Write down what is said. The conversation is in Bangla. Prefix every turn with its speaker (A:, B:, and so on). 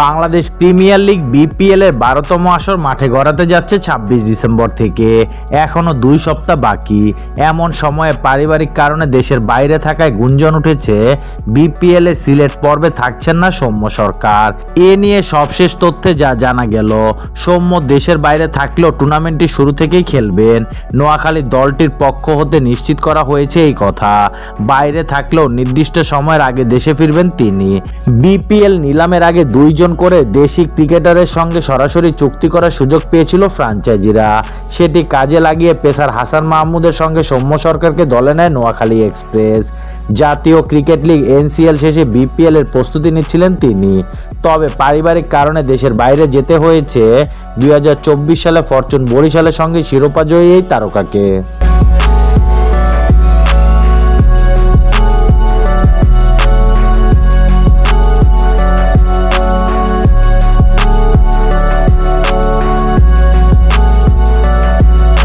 A: বাংলাদেশ প্রিমিয়ার লিগ বিপিএল এর বারোতম আসর মাঠে গড়াতে যাচ্ছে ছাব্বিশ ডিসেম্বর থেকে। এখনও দুই সপ্তাহ বাকি। এমন সময়ে পারিবারিক কারণে দেশের বাইরে থাকায় গুঞ্জন উঠেছে। বিপিএল এ সিলেট পর্বে থাকছেন না সৌম্য সরকার। এ নিয়ে সবশেষ তথ্যে যা জানা গেল, সৌম্য দেশের বাইরে থাকলেও টুর্নামেন্টটি শুরু থেকেই খেলবেন। নোয়াখালী দলটির পক্ষ হতে নিশ্চিত করা হয়েছে এই কথা। বাইরে থাকলেও নির্দিষ্ট সময়ের আগে দেশে ফিরবেন তিনি। বিপিএল নিলামের আগে দুইজন করে দেশি ক্রিকেটারের সঙ্গে সরাসরি চুক্তি করার সুযোগ পেয়েছিল ফ্রাঞ্চাইজিরা। সেটি কাজে লাগিয়ে পেসার হাসান মাহমুদের সঙ্গে সৌম্য সরকারকে দলে নেয় নোয়াখালী এক্সপ্রেস। জাতীয় ক্রিকেট লিগ এনসিএল শেষে বিপিএল এর প্রস্তুতি নিচ্ছিলেন তিনি। তবে পারিবারিক কারণে দেশের বাইরে যেতে হয়েছে দুই হাজার চব্বিশ সালে ফরচুন বরিশালের সঙ্গে শিরোপা জয়ী এই তারকাকে।